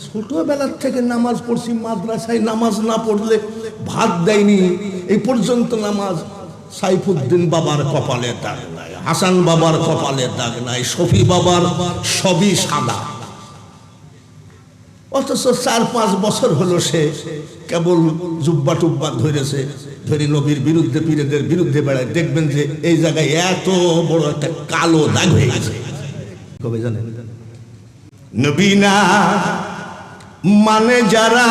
ছোটবেলার থেকে নামাজ পড়ছি, মাদ্রাসায় নামাজ না পড়লে ভাত দেয়নি। এই পর্যন্ত নামাজ সাইফুদ্দিন বাবার কপালে দাগ নাই, হাসান বাবার কপালে দাগ নাই, শফি বাবার সবই সাদা। অথচ চার পাঁচ বছর হলো সে কেবল জুব্বা টুব্বা ধরেছে, ধরে নবীর বিরুদ্ধে, পীরেদের বিরুদ্ধে বেড়ায়। দেখবেন যে এই জায়গায় এত বড় একটা কালো দাগ হয়ে গেছে। কবে জানেন? নবীনা মানে যারা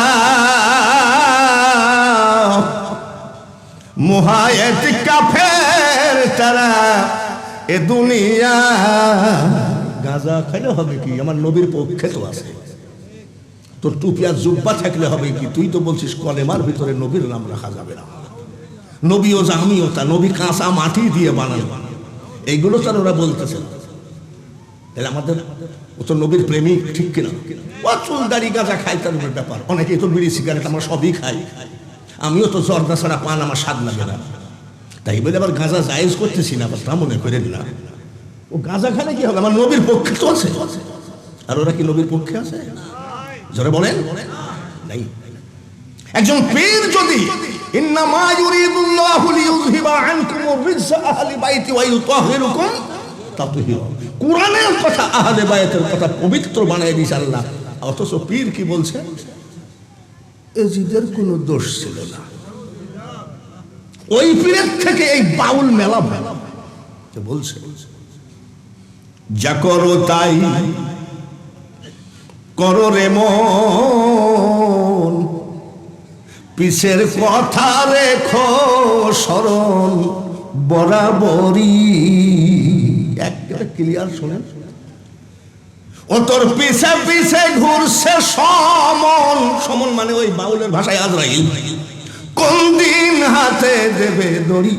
মুহায়ত কাফের, তারা এ দুনিয়া গাঁজা খাইলে হবে কি? আমার নবীর পক্ষে তো আছে। তোর টুপিয়া জুব্বা থাকলে হবে কি? তুই তো বলছিস কলেমার ভিতরে নবীর নাম রাখা যাবে না। নবীও যা আমিও তা, নবী কাঁচা মাটি দিয়ে বানানো এইগুলো তার ওরা বলতেছে। তাহলে আমাদের ও তো নবীর প্রেমিক, ঠিক কিনা? ও চুল দাড়ি গাঁজা খাই তার উপর ব্যাপার। অনেকেই তো বিড়ি, সিগারেট আমরা সবই খাই। আমিও তো জর্দা ছাড়া পান, আমার স্বাদ লাগে না। তাই বলে আবার গাঁজা জায়েজ করতেছি না, আবার তা মনে করেন না। ও গাঁজা খালে কি হবে? আমার নবীর পক্ষে তো আছে। আর ওরা কি নবীর পক্ষে আছে? জোরে বলেন। নাই। একজন পীর যদি, ইন্নামা ইউরিদুল্লাহু লিইউযহিবা আনকুম রিজসা আহলি বাইতি ওয়া ইউতাহিরুকুম তাতহীরা কোরআনের কথা, আহলে বাইতের কথা পবিত্র বানায় দিয়েছে আল্লাহ। অথচ পীর কি বলছে? এজিদের কোনো দোষ ছিল না। ওই পীরের থেকে এই বাউল মেলা মেলা বলছে, যা করো তাই, করো রে মন, পিছের কথা রেখো, স্মরণ বরাবরই। একটা ক্লিয়ার শোনেন। ও তোর পিছে পিছে ঘুরছে সমন। সমন মানে ওই বাউলের ভাষায় আজরাইল। কোন দিন হাতে দেবে দড়ি?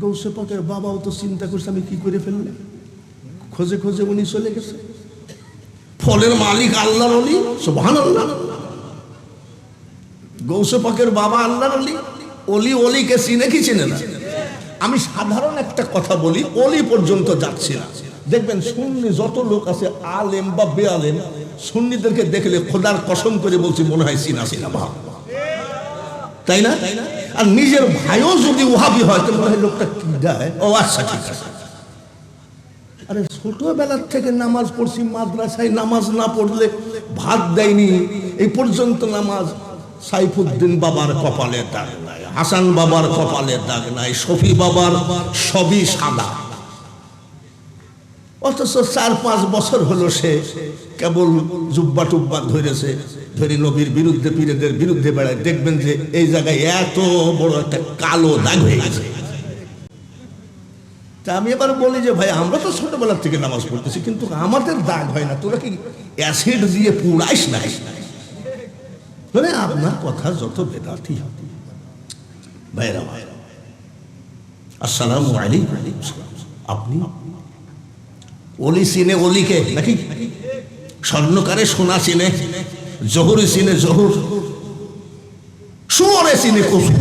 গৌসে পাকের বাবাও তো চিন্তা করছে, আমি কি করে ফেললাম? খোঁজে খোঁজে উনি চলে গেছে। ফলের মালিক আল্লাহর অলি সুবহান আল্লাহ গৌসে পাকের বাবা আল্লাহর অলি অলি অলিকে চিনে কি চিনে না? আমি সাধারণ একটা কথা বলি, অলি পর্যন্ত যাচ্ছি না। দেখবেন সুন্নি যত লোক আছে, আলেম বা বেআলেম, সুন্নিদেরকে দেখলে খোদার কসম করে বলছি, মনে হয় চিনা চিনা ভাব তাই না? আর নিজের ভাইও যদি ওহাবি হয়, তো মনে হয় লোকটা কি দেয় ও আচ্ছা ঠিক আছে। আরে ছোটবেলার থেকে নামাজ পড়ছি, মাদ্রাসায় নামাজ না পড়লে ভাত দেয়নি। এই পর্যন্ত নামাজ সাইফুদ্দিন বাবার কপালে নাই হাসান বাবার কপালে দাগ নাই, শফি বাবার সবই সাদা। অথচ চার পাঁচ বছর হলো সে কেবল জুব্বা টুব্বা ধরেছে, ধরে নবীর বিরুদ্ধে, পীরেদের বিরুদ্ধে বেড়ায়। দেখবেন যে এই জায়গায় এত বড় একটা কালো দাগ হয়ে গেছে। তা আমি এবার বলি যে, ভাই, আমরা তো ছোটবেলার থেকে নামাজ পড়তেছি, কিন্তু আমাদের দাগ হয় না। তোরা কি অ্যাসিড দিয়ে পুড়াইস না আপনার কথা যত বেদার্থী হবে আসসালাম অলি চিনে স্বর্ণকারে সোনা চিনে জহুরি চিনে জহুর শুয়ারে চিনে কসু